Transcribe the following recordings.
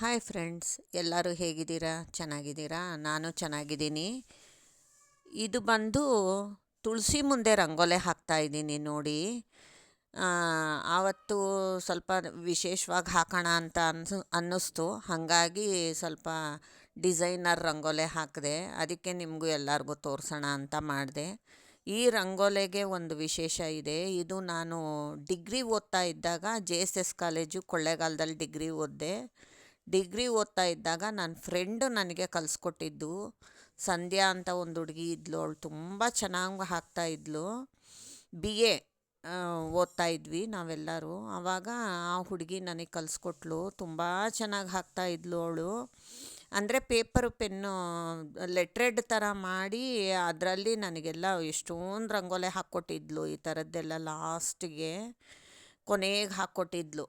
Hi friends ಎಲ್ಲರೂ ಹೇಗಿದ್ದೀರಾ? ಚೆನ್ನಾಗಿದ್ದೀರಾ? ನಾನು ಚೆನ್ನಾಗಿದ್ದೀನಿ. ಇದು ಬಂದು ತುಳಸಿ ಮುಂದೆ ರಂಗೋಲೆ ಹಾಕ್ತಾ ಇದ್ದೀನಿ ನೋಡಿ. ಆವತ್ತು ಸ್ವಲ್ಪ ವಿಶೇಷವಾಗಿ ಹಾಕೋಣ ಅಂತ ಅನ್ಸು, ಅನ್ನಿಸ್ತು. ಹಾಗಾಗಿ ಸ್ವಲ್ಪ ಡಿಸೈನರ್ ರಂಗೋಲೆ ಹಾಕಿದೆ. ಅದಕ್ಕೆ ನಿಮಗೂ ಎಲ್ಲರಿಗೂ ತೋರಿಸೋಣ ಅಂತ ಮಾಡಿದೆ. ಈ ರಂಗೋಲೆಗೆ ಒಂದು ವಿಶೇಷ ಇದೆ. ಇದು ನಾನು ಡಿಗ್ರಿ ಓದ್ತಾ ಇದ್ದಾಗ ಜೆ ಎಸ್ ಎಸ್ ಕಾಲೇಜು ಕೊಳ್ಳೇಗಾಲದಲ್ಲಿ ಡಿಗ್ರಿ ಓದಿದೆ. ಡಿಗ್ರಿ ಓದ್ತಾ ಇದ್ದಾಗ ನನ್ನ ಫ್ರೆಂಡು ನನಗೆ ಕಲಿಸ್ಕೊಟ್ಟಿದ್ದು. ಸಂಧ್ಯಾ ಅಂತ ಒಂದು ಹುಡುಗಿ ಇದ್ಲು. ಅವಳು ತುಂಬ ಚೆನ್ನಾಗಿ ಹಾಕ್ತಾಯಿದ್ಲು ಬಿ ಎ ಓದ್ತಾ ಇದ್ವಿ ನಾವೆಲ್ಲರೂ. ಆವಾಗ ಆ ಹುಡುಗಿ ನನಗೆ ಕಲಿಸ್ಕೊಟ್ಲು. ತುಂಬ ಚೆನ್ನಾಗಿ ಹಾಕ್ತಾಯಿದ್ಲು ಅವಳು. ಅಂದರೆ ಪೇಪರ್, ಪೆನ್ನು, ಲೆಟ್ರೆಡ್ ಥರ ಮಾಡಿ ಅದರಲ್ಲಿ ನನಗೆಲ್ಲ ಎಷ್ಟೊಂದು ರಂಗೋಲೆ ಹಾಕ್ಕೊಟ್ಟಿದ್ಲು ಈ ಥರದ್ದೆಲ್ಲ ಲಾಸ್ಟಿಗೆ. ಕೊನೆಗೆ ಹಾಕ್ಕೊಟ್ಟಿದ್ಲು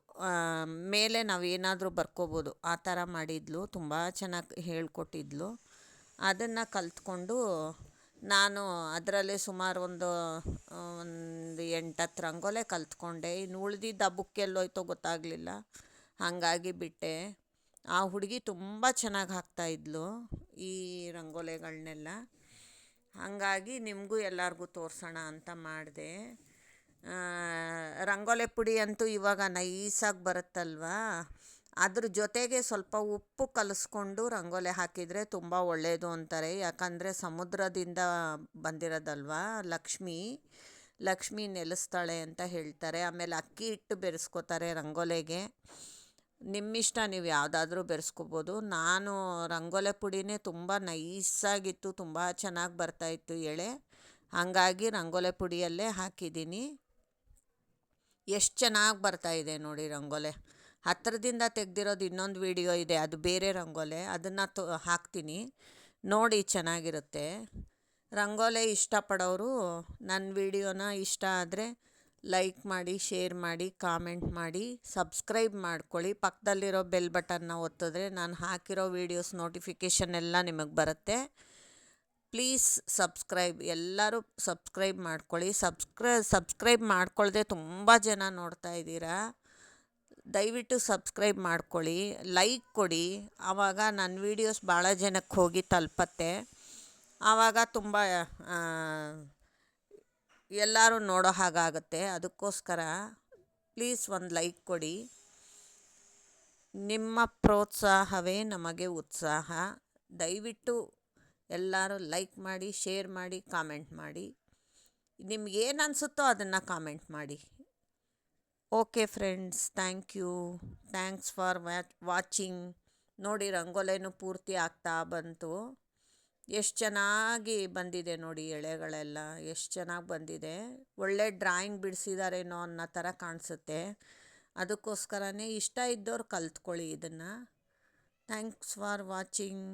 ಮೇಲೆ ನಾವು ಏನಾದರೂ ಬರ್ಕೋಬೋದು, ಆ ಥರ ಮಾಡಿದ್ಲು, ತುಂಬ ಚೆನ್ನಾಗಿ ಹೇಳ್ಕೊಟ್ಟಿದ್ಲು. ಅದನ್ನು ಕಲ್ತ್ಕೊಂಡು ನಾನು ಅದರಲ್ಲಿ ಸುಮಾರು ಒಂದು ಒಂದು ಎಂಟತ್ತು ರಂಗೋಲೆ ಕಲ್ತ್ಕೊಂಡೆ. ಇನ್ನು ಉಳಿದಿದ್ದ ಹಬ್ಬಕ್ಕೆ ಎಲ್ಲೋಯ್ತೋ ಗೊತ್ತಾಗಲಿಲ್ಲ. ಹಾಗಾಗಿ ಬಿಟ್ಟೆ. ಆ ಹುಡುಗಿ ತುಂಬ ಚೆನ್ನಾಗಿ ಹಾಕ್ತಾಯಿದ್ಲು ಈ ರಂಗೋಲೆಗಳನ್ನೆಲ್ಲ ಹಾಗಾಗಿ ನಿಮಗೂ ಎಲ್ಲರಿಗೂ ತೋರಿಸೋಣ ಅಂತ ಮಾಡಿದೆ. ರಂಗೋಲೆ ಪುಡಿ ಅಂತೂ ಇವಾಗ ನೈಸಾಗಿ ಬರುತ್ತಲ್ವಾ? ಅದ್ರ ಜೊತೆಗೆ ಸ್ವಲ್ಪ ಉಪ್ಪು ಕಲಿಸ್ಕೊಂಡು ರಂಗೋಲೆ ಹಾಕಿದರೆ ತುಂಬ ಒಳ್ಳೆಯದು ಅಂತಾರೆ. ಯಾಕಂದರೆ ಸಮುದ್ರದಿಂದ ಬಂದಿರೋದಲ್ವಾ ಲಕ್ಷ್ಮಿ? ಲಕ್ಷ್ಮಿ ನೆಲೆಸ್ತಾಳೆ ಅಂತ ಹೇಳ್ತಾರೆ. ಆಮೇಲೆ ಅಕ್ಕಿ ಹಿಟ್ಟು ಬೆರೆಸ್ಕೋತಾರೆ ರಂಗೋಲೆಗೆ. ನಿಮ್ಮಿಷ್ಟ ನೀವು ಯಾವುದಾದ್ರೂ ಬೆರೆಸ್ಕೋಬೋದು. ನಾನು ರಂಗೋಲೆ ಪುಡಿನೇ ತುಂಬ ನೈಸಾಗಿತ್ತು, ತುಂಬ ಚೆನ್ನಾಗಿ ಬರ್ತಾಯಿತ್ತು ಎಳೆ ಹಾಗಾಗಿ ರಂಗೋಲೆ ಪುಡಿಯಲ್ಲೇ ಹಾಕಿದ್ದೀನಿ. ಎಷ್ಟು ಚೆನ್ನಾಗಿ ಬರ್ತಾ ಇದೆ ನೋಡಿ ರಂಗೋಲೆ. ಹತ್ತಿರದಿಂದ ತೆಗೆದಿರೋದು ಇನ್ನೊಂದು ವಿಡಿಯೋ ಇದೆ, ಅದು ಬೇರೆ ರಂಗೋಲೆ. ಅದನ್ನು ತೊ, ಹಾಕ್ತೀನಿ. ನೋಡಿ ಚೆನ್ನಾಗಿರುತ್ತೆ. ರಂಗೋಲೆ ಇಷ್ಟಪಡೋರು ನನ್ನ ವಿಡಿಯೋನ ಇಷ್ಟ ಆದರೆ ಲೈಕ್ ಮಾಡಿ, ಶೇರ್ ಮಾಡಿ, ಕಾಮೆಂಟ್ ಮಾಡಿ, ಸಬ್ಸ್ಕ್ರೈಬ್ ಮಾಡ್ಕೊಳ್ಳಿ. ಪಕ್ಕದಲ್ಲಿರೋ ಬೆಲ್ ಬಟನ್ನ ಒತ್ತಿದ್ರೆ ನಾನು ಹಾಕಿರೋ ವೀಡಿಯೋಸ್ ನೋಟಿಫಿಕೇಷನ್ ಎಲ್ಲ ನಿಮಗೆ ಬರುತ್ತೆ. ಪ್ಲೀಸ್ ಸಬ್ಸ್ಕ್ರೈಬ್, ಎಲ್ಲರೂ ಸಬ್ಸ್ಕ್ರೈಬ್ ಮಾಡ್ಕೊಳ್ಳಿ. ಸಬ್ಸ್ಕ್ರೈ, ಸಬ್ಸ್ಕ್ರೈಬ್ ಮಾಡ್ಕೊಳ್ಳದೆ ತುಂಬ ಜನ ನೋಡ್ತಾ ಇದ್ದೀರಾ. ದಯವಿಟ್ಟು ಸಬ್ಸ್ಕ್ರೈಬ್ ಮಾಡ್ಕೊಳ್ಳಿ. ಲೈಕ್ ಕೊಡಿ. ಆವಾಗ ನನ್ನ ವೀಡಿಯೋಸ್ ಭಾಳ ಜನಕ್ಕೆ ಹೋಗಿ ತಲುಪತ್ತೆ. ಆವಾಗ ತುಂಬ ಎಲ್ಲರೂ ನೋಡೋ ಹಾಗಾಗುತ್ತೆ ಅದಕ್ಕೋಸ್ಕರ ಪ್ಲೀಸ್ ಒಂದು ಲೈಕ್ ಕೊಡಿ. ನಿಮ್ಮ ಪ್ರೋತ್ಸಾಹವೇ ನಮಗೆ ಉತ್ಸಾಹ. ದಯವಿಟ್ಟು ಎಲ್ಲರೂ ಲೈಕ್ ಮಾಡಿ ಶೇರ್ ಮಾಡಿ ಕಾಮೆಂಟ್ ಮಾಡಿ. ನಿಮ್ಗೇನು ಅನಿಸುತ್ತೋ ಅದನ್ನು ಕಾಮೆಂಟ್ ಮಾಡಿ. Okay friends thank you thanks for watching ನೋಡಿ ರಂಗೋಲೆನೂ ಪೂರ್ತಿ ಆಗ್ತಾ ಬಂತು. ಎಷ್ಟು ಚೆನ್ನಾಗಿ ಬಂದಿದೆ ನೋಡಿ ಎಳೆಗಳೆಲ್ಲ, ಎಷ್ಟು ಚೆನ್ನಾಗಿ ಬಂದಿದೆ. ಒಳ್ಳೆ ಡ್ರಾಯಿಂಗ್ ಬಿಡಿಸಿದಾರೇನೋ ಅನ್ನೋ ಥರ ಕಾಣಿಸುತ್ತೆ. ಅದಕ್ಕೋಸ್ಕರನೇ ಇಷ್ಟ ಇದ್ದವ್ರು ಕಲ್ತ್ಕೊಳ್ಳಿ ಇದನ್ನು. Thanks for watching